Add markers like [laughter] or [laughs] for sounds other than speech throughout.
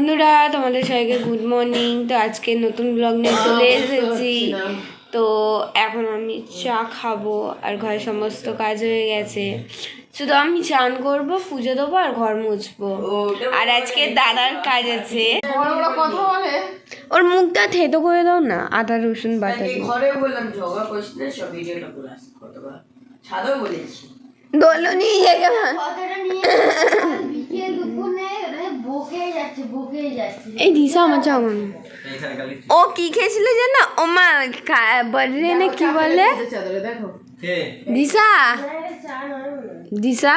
বন্ধুরা তোমাদের সবাইকে গুড মর্নিং তো আজকে নতুন ব্লগ নিয়ে চলে এসেছি। তো এখন আমি চা খাব আর ঘরের সমস্ত কাজ হয়ে গেছে। শুধু আমি চান করব পুজো দেবো আর ঘর মুছবো। আর আজকে দাদার কাজ আছে। ওর মুখটা থেতো করে দাও না আদা রসুন বাটা দিয়ে। ঘরে বললাম ঝগড়া করিস না সব ভিডিওটা করে আস কতবার। ছাদেও বলেছি। দোলো নিয়ে এই দিশা আমার চামন ও কি খেয়েছিল জানো ও মা বলে না কি বলে দিশা? দিশা?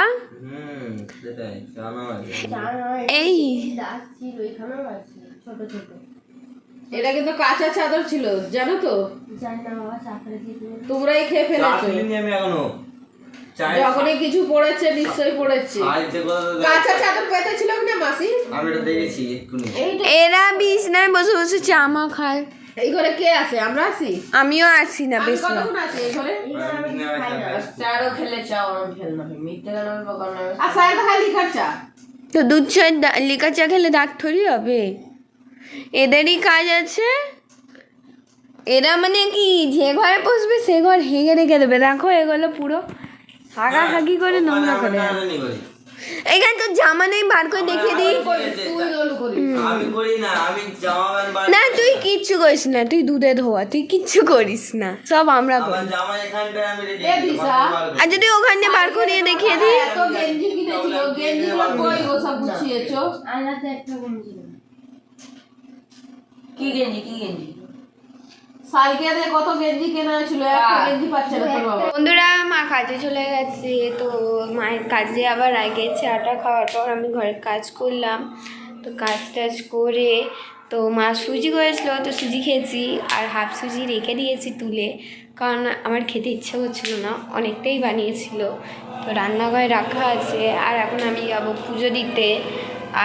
এই। দাস ছিল এখানেও আছে ছোট ছোট। এটা কিন্তু কাঁচা চাদর ছিল জানো তো? না তোমরাই খেয়ে ফেলেছো। চাই কিছু পড়েছে নিশ্চয়ই পড়েছে। আইতে কথা তো কাঁচা চাদর পেতে ছিল না মাসি? আমি এটা দেখেছি এরা বিছনায় বসে বসে চামা খায়। এই ঘরে কে আছে? আমরা আছি? আমিও আসি না বেশ কতক্ষণ আছি এই ঘরে? চারও খেলে চাও ওরম খেলে না। মিথ্যে কেন বলব আর লিখার তো দুধ চা দা- লিকা চা খেলে দাগ থরি হবে। এদেরই কাজ আছে। এরা মানে কি যে ঘরে বসবে সে ঘর হেগে রেখে দেবে। দেখো এগুলো পুরো হাগা হাগি করে নোংরা করে। করি। এখানে তো জামা নেই বার করে দেখিয়ে দিই। করি আমি করি না আমি জামা বার না তুই কিচ্ছু করিস না তুই দুধে ধোয়া তুই কিচ্ছু করিস না সব আমরা করি। জামা আমি রেডি আর যদি ওখানে বার করিয়ে দেখিয়ে দিই? এত গেঞ্জি কিনেছিল গেঞ্জি কই গো সব গুছিয়েছো? আলাদা একটা গঞ্জি। কি গেঞ্জি কি গেঞ্জি? কত গেঞ্জি কেনা হয়েছিল? একটা গেঞ্জি পাচ্ছে না তোর বাবা। বন্ধুরা মা কাজে চলে গেছে তো মায়ের কাজে আবার খাওয়ার পর আমি ঘরের কাজ করলাম। তো কাজ টাজ করে তো মা সুজি করেছিল তো সুজি খেয়েছি আর হাফ সুজি রেখে দিয়েছি তুলে। কারণ আমার খেতে ইচ্ছা করছিল না অনেকটাই বানিয়েছিল। তো রান্নাঘরে রাখা আছে আর এখন আমি যাব পুজো দিতে।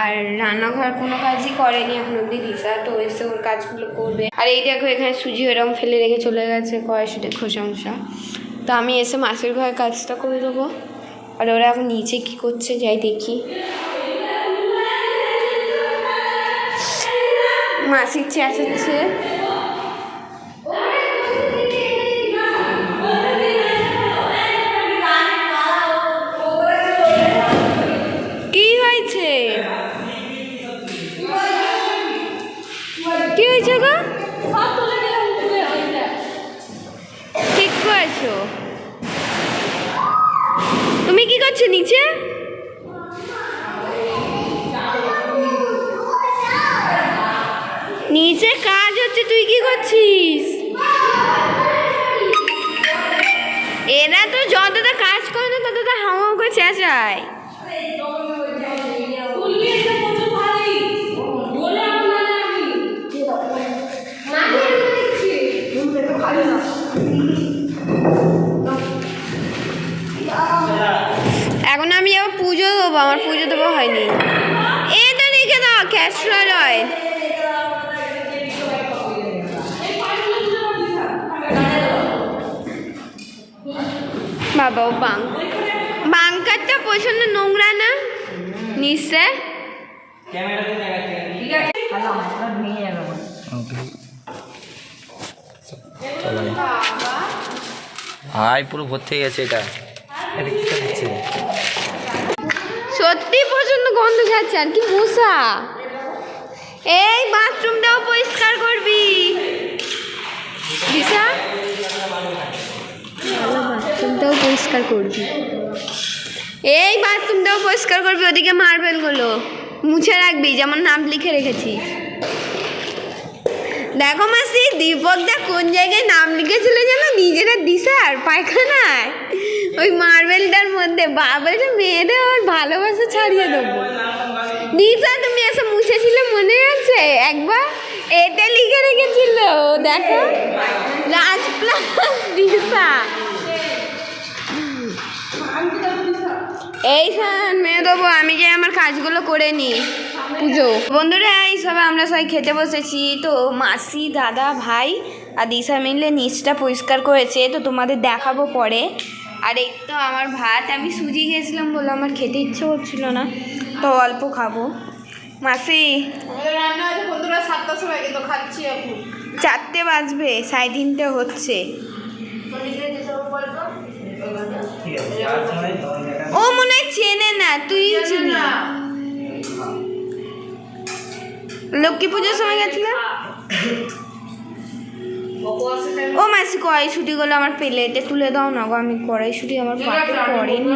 আর রান্নাঘর কোনো কাজই করেনি এখন অব্দি দিশা, তো এসে ওর কাজগুলো করবে। আর এই দেখো এখানে সুজি এরকম ফেলে রেখে চলে গেছে কয়েশুটে খোসংসা তো আমি এসে মাসির ঘরের কাজটা করে দেবো। আর ওরা এখন নিচে কি করছে যাই দেখি। মাসির চেঁচাচ্ছে তুমি নিচে? নিচে কাজ হচ্ছে, তুই কি করছিস? এরা তো যতটা কাজ করে না, ততটা হাওয়া করে চেঁচায়। হয়নি। এটা লিখে দাও ক্যাস্ট্রল অয়েল বাবা, ও বাং। বাংকারটা প্রচণ্ড নোংরা না? নিশ্চয়? হাই, পুরো ভর্তি হয়ে গেছে এটা। সত্যি প্রচণ্ড গন্ধ ছাড়ছে আর কি মশা? এই বাথরুমটাও পরিষ্কার করবি। দিশা? বাথরুমটাও পরিষ্কার করবি। এই বাথরুমটাও পরিষ্কার করবি, ওদিকে মার্বেলগুলো মুছে রাখবি, যেমন নাম লিখে রেখেছি। দেখো মাসি দীপকদা কোন জায়গায় নাম লিখেছিল যেন? নিজেরা দিশার, পায়খানায়। ওই মার্বেলটার মধ্যে বাবা মেয়েদের ওর ভালোবাসা ছাড়িয়ে দেবো। দিশা তুমি এসে মুছেছিলে মনে আছে? একবার এটা লিখে রেখেছিল, দেখো। রাজ প্লাস দিশা এই সান মেয়ে দেবো, আমি যে আমার কাজগুলো করে নিই। পুজো। বন্ধুরা, এই সবে আমরা সবাই খেতে বসেছি। তো মাসি, দাদা, ভাই আর দিশা মিলে নিচটা পরিষ্কার করেছে, তো তোমাদের দেখাবো পরে। আর এই তো আমার ভাত আমি সুজি খেয়েছিলাম বলে আমার খেতে ইচ্ছে করছিল না। তো অল্প খাব। মাসি চারটে বাজবে সাড়ে তিনটে হচ্ছে। ও মনে হয় চেনে না তুই চিনি লক্ষ্মী পুজোর সময় গেছিলে? ও মাসি কড়াইশুটিগুলো আমার প্লেটে তুলে দাও না গো আমি কড়াইশুটি আমার পাতে পড়েনি।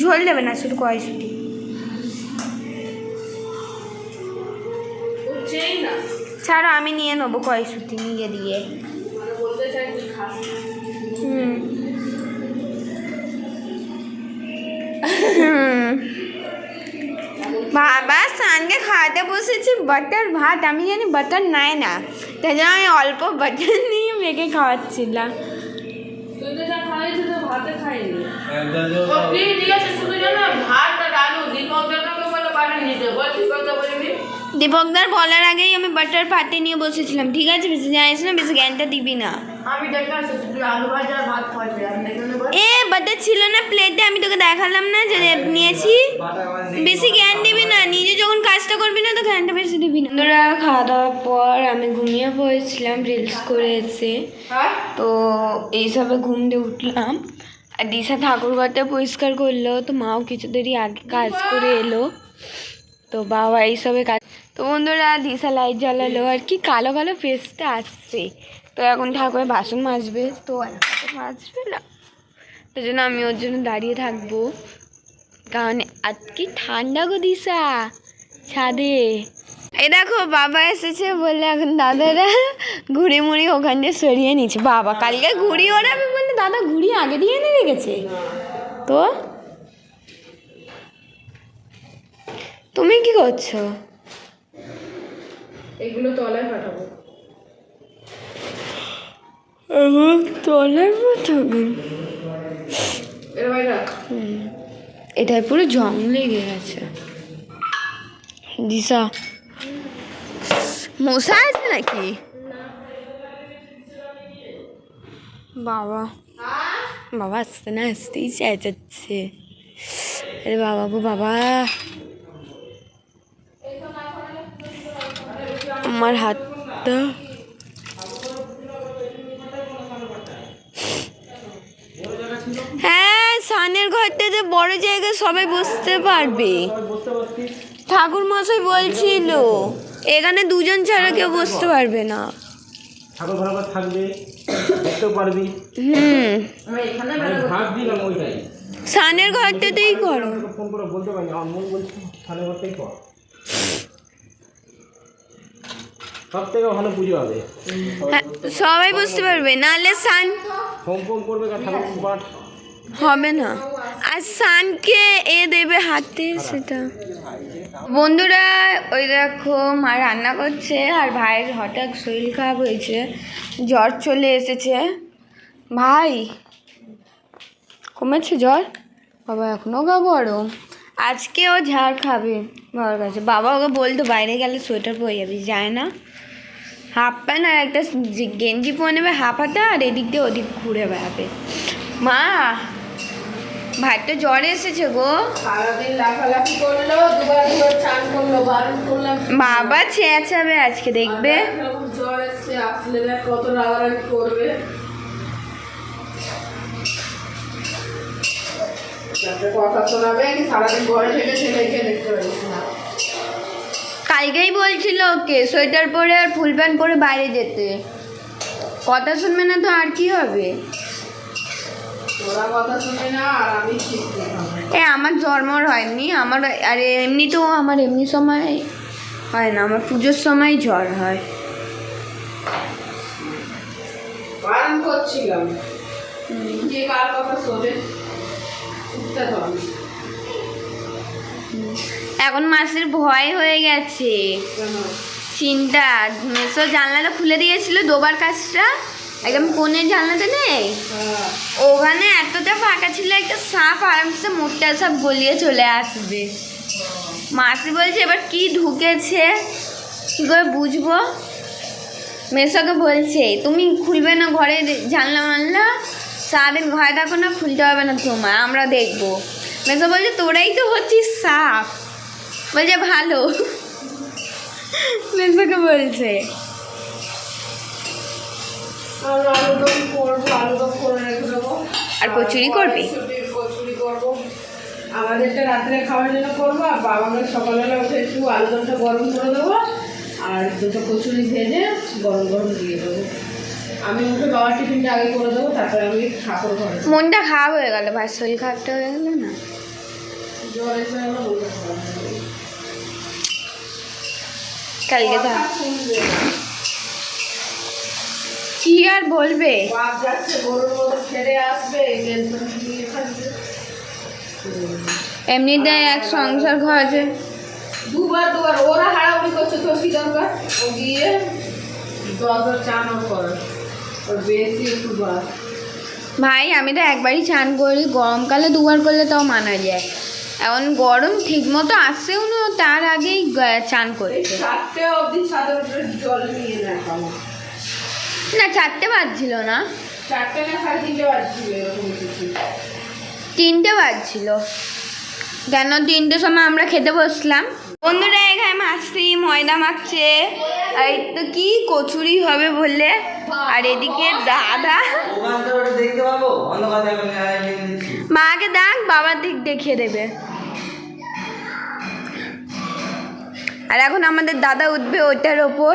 ঝোল দেবে না শুধু কড়াইশুটি? ছাড়ো আমি নিয়ে নেব কড়াইশুটি নিয়ে দিয়ে। মানে হুম। বাবা সানকে খাওয়াতে বসেছি বাটার ভাত আমি জানি বাটার নাই না। তাই জন্য আমি অল্প বাটার নিয়ে মেখে খাওয়াচ্ছিলাম। দীপকদার বলার আগেই আমি বাটার পাতে নিয়ে বসেছিলাম। ঠিক আছে বেশি জানিস না বেশি জ্ঞানটা দিবি না। আমি দেখে আসছি তুই আলু ভাজা আর ভাত খাওয়াবি। আমি দেখে নেব। এ বাটার ছিল না প্লেটে আমি তোকে দেখালাম না যে নিয়েছি। বেশি জ্ঞান তো বেশি দিবি না বন্ধুরা খাওয়া দাওয়ার পর আমি ঘুমিয়ে পড়েছিলাম রিলস করে এসে তো এইসবে ঘুম দিয়ে উঠলাম। আর দিশা ঠাকুরঘরটা পরিষ্কার করল তো মাও কিছু দেরি আগে কাজ করে এলো। তো বাবা এইসবে কাজ তো বন্ধুরা দিশা লাইট জ্বালালো। আর কি কালো কালো ফেসটা আসছে। তো এখন ঠাকুরের বাসন মাজবে। তো তো মাজবে না। তাই জন্য আমি ওর জন্য দাঁড়িয়ে থাকব। কারণ আজকে ঠান্ডা গো দিশা। ছাদে। এই দেখো বাবা এসেছে বলে এখন দাদারা ঘুড়ি মুড়ি ওখান দিয়ে সরিয়ে নিচ্ছে। বাবা কালকে ঘুড়ি ওড়াবে বলে দাদা ঘুড়ি আগে দিয়ে এনে রেখেছে। তো? তুমি কি করছ? এগুলো তলায় পাঠাবো। রাখ। এটায় পুরো জং লেগে গেছে। দিশা মশা আছে নাকি? বাবা। বাবা আসতে না, আসতেই চেঁচাচ্ছে আরে বাবা গো বাবা। আমার হাতটা। হ্যাঁ সানের ঘরটাতে বড় জায়গা সবাই বসতে পারবে। ঠাকুর মশাই বলছিল এখানে দুজন ছাড়া কেউ বসতে পারবে না। ঠাকুর ঘর থাকবে দেখতেও পারবি। হুম। আমি ভাগ দিলাম ওইটাই। সানের ঘরটাতেই করো। ফোন করে বলতে পারিনি আমার বলছি সাড়ে ঘরটাই কর। সব থেকে ভালো পুজো হবে। হ্যাঁ, সবাই বুঝতে পারবে নাহলে সান ফোন ফোন করবে ঠাকুর পাঠ হবে না। আর সানকে এ দেবে হাতে সেটা। বন্ধুরা, ওই দেখো মা রান্না করছে আর ভাইয়ের হঠাৎ শরীর খারাপ হয়েছে, জ্বর চলে এসেছে। ভাই, কমেছে জ্বর? বাবা এখনও গা গরম। আজকে ও ঝাড় খাবে বাবার কাছে। বাবা ওকে বলতো, বাইরে গেলে সোয়েটার পরে যাবি, যায় না। হাফ প্যান্ট আর একটা গেঞ্জি পরে নেবে, হাফ হাতা আর এদিক দিয়ে ওদিক ঘুরে বেড়াবে। মা ভাইটা জ্বর এসেছে গো। সারাদিন লাফালাফি করল দুবার দুবার চান করল বারণ করলাম। বাবা চেঁচাবে আজকে দেখবে। জ্বর এসছে আসলে দেখ কত রাগারাগি করবে। কথা শোনাবে কি সারাদিন ঘরে থেকে ছেলেকে দেখতে পারিস না। কালকেই বলছিল ওকে সোয়েটার পরে আর ফুল প্যান্ট পরে বাইরে যেতে। কথা শুনবে না তো আর কি হবে তোরা কথা শুনে না আর আমি ঠিক এ আমার জন্মর হয়নি আমার আর এমনিতেও আমার এমনি সময় হয় না আমার পুজোর সময় জ্বর হয়। বারণ করছিলাম। কে কার কথা শোনে? উঠতে হবে এখন মাসের ভয় হয়ে গেছে। চিন্তা মেসো জানলাটা খুলে দিয়েছিল দোবার কাজটা। একদম কোণের জানলাটা নেই? হ্যাঁ। ওখানে এতটা ফাঁকা ছিল একটা সাপ আরামসে মোটটা সাপ গলিয়ে চলে আসবে। মাসি বলছে এবার কি ঢুকেছে? কী করে বুঝব? মেসোকে বলছে তুমি খুলবে না ঘরে জানলা মানলা? সারাদিন ঘরে থাকো না খুলতে হবে না তোমার আমরা দেখব। মেসো বলছে তোরাই তো হচ্ছিস সাপ। বলছে ভালো। মেসোকে বলছে আর আলুদম করব আলুদম করে রেখে দেবো আর কচুরি করবি? কচুরি করব আমাদেরটা রাত্রে খাওয়ার জন্য করব আর বাবাকে সকালবেলা উঠে একটু আলুদমটা গরম করে দেবো আর দুটো কচুরি ভেজে গরম গরম দিয়ে দেবো আমি উঠে বাবার টিফিনটা আগে করে দেবো তারপরে আমি ঠাকুর ঘরে। মনটা খারাপ হয়ে গেল ভাই শরীর খারাপটা হয়ে গেল না জ্বর এসে গেলো খারাপ কালকে। কি আর বলবে? এমনিতে এক সংসার খরচে দুবার দুবার ওরা করছে তোর কি দরকার? ও গিয়ে দশ চান করে। ওর বেশি একটু ভাই আমি তো একবারই চান করি গরমকালে দুবার করলে তাও মানা যায়। এখন গরম ঠিক মতো আসছেও না তার আগেই চান করছে। চারটে অবধি জল নিয়ে নেয় না চারটে বাজছিল না। চারটে না সাড়ে তিনটে বাজছিল এরকম কিছু। তিনটে বাজছিল। কেন তিনটের সময় আমরা খেতে বসলাম? বন্ধুরা এখানে মাছটি ময়দা মাখছে। আর এই তো কি কচুরি হবে বললে? আর এদিকে দাদা। ওখান থেকে ওটা দেখতে পাবো? অন্ধকার দেখো দিচ্ছি মাকে ডাক বাবার দিক দেখিয়ে দেবে। আর এখন আমাদের দাদা উঠবে ওটার ওপর।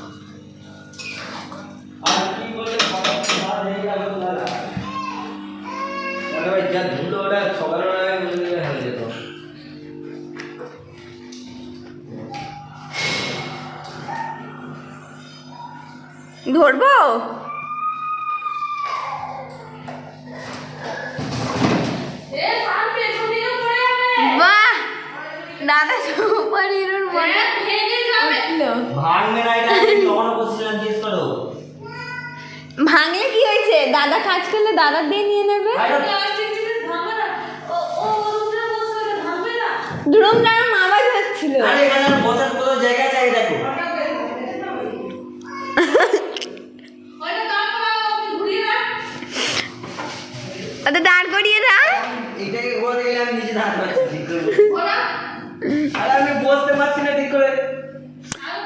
ধরবো? বাহ! দাদা সুপার হিরোর মনে হ্যাঁ, ভাঙবে না এটা জিজ্ঞেস করো। ভাঙলে কি হয়েছে? দাদা কাজ করলে দাদা দিয়ে নিয়ে নেবে? আওয়াজ হচ্ছিল আরে এখানে বসার কোথাও জায়গা চাই দেখো। [laughs] ওটা দাঁড় করিয়ে দাও। এটাকে বলে গেলে আমি নিজে দাঁড় পারছি ঠিক করে। আর আরে আমি বসতে পারছি না ঠিক করে। আরও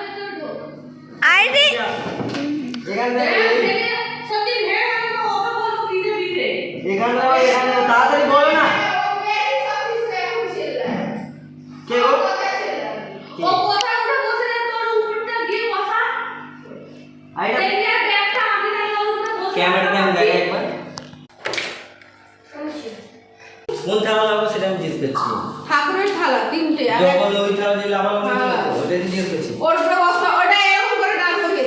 এখান থেকে সত্যি ভেঙে গেলে ওকে বলব দিতে দিতে এখান ওর উপরে ওটা এরকম করে ডান করিয়ে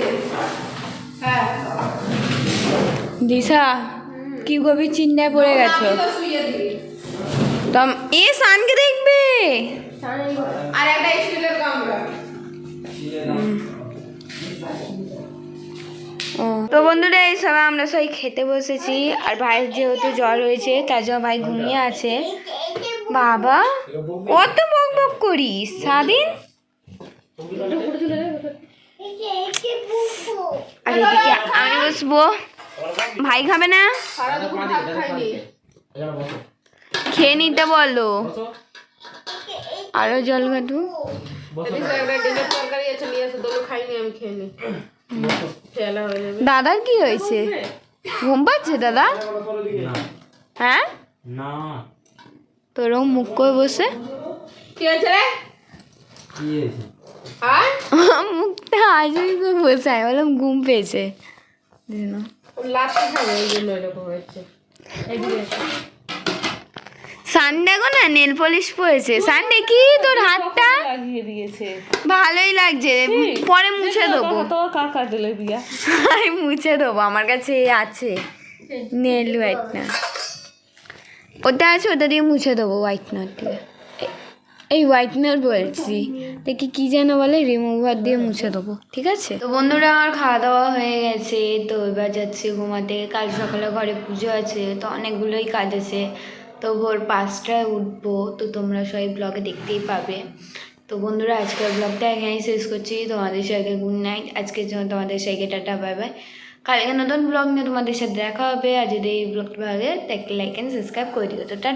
হ্যাঁ। দিশা কি গভীর চিন্তায় পড়ে গেছো? তো তম এ সানকে দেখবে? আর একটা স্টিলের তো বন্ধুরা এই সবাই আমরা সবাই খেতে বসেছি। আর ভাইয়ের যেহেতু জ্বর হয়েছে তার জন্য ভাই ঘুমিয়ে আছে। বাবা কত বক বক করিস? সারাদিন আর এদিকে আমি বসবো। ভাই খাবে না? খেয়ে নিতে বলো। আরও জল ঘাটু দাদার কি হয়েছে? ঘুম পাচ্ছে দাদা? হ্যাঁ? না তোরও মুখ করে বসে। কি হয়েছে রে? কি হয়েছে? মুখটা বসে আমি বললাম ঘুম পেয়েছে। সানডে গো না নেল পলিশ পরেছে। সানডে কি তোর হাতটা? লাগিয়ে দিয়েছে। ভালোই লাগছে। পরে মুছে দেবো। তো কাকা দিলে বিয়া আমি মুছে দেবো। আমার কাছে আছে। নেল হোয়াইটনার ওটা আছে ওটা দিয়ে মুছে দেবো হোয়াইটনার দিয়ে। এই হোয়াইটনার বলছি। দেখি কি যেন বলে রিমুভার দিয়ে মুছে দেবো, ঠিক আছে? তো বন্ধুরা, আমার খাওয়া দাওয়া হয়ে গেছে। তো এবার যাচ্ছি ঘুমাতে। কাল সকালে ঘরে পুজো আছে, তো অনেকগুলোই কাজ আছে। তো ভোর পাঁচটায় উঠবো। তো তোমরা সবাই ব্লগে দেখতেই পাবে। তো বন্ধুরা, আজকের ব্লগটা এখানেই শেষ করছি। তোমাদের সঙ্গে গুড নাইট আজকের জন্য তোমাদের সঙ্গে টাটা বাই বাই কালকে নতুন ব্লগ নিয়ে তোমাদের সাথে দেখা হবে। আর যদি এই ব্লগটা ভালো লাগে, তাহলে লাইক অ্যান্ড সাবস্ক্রাইব করে দিও। তো টাটা।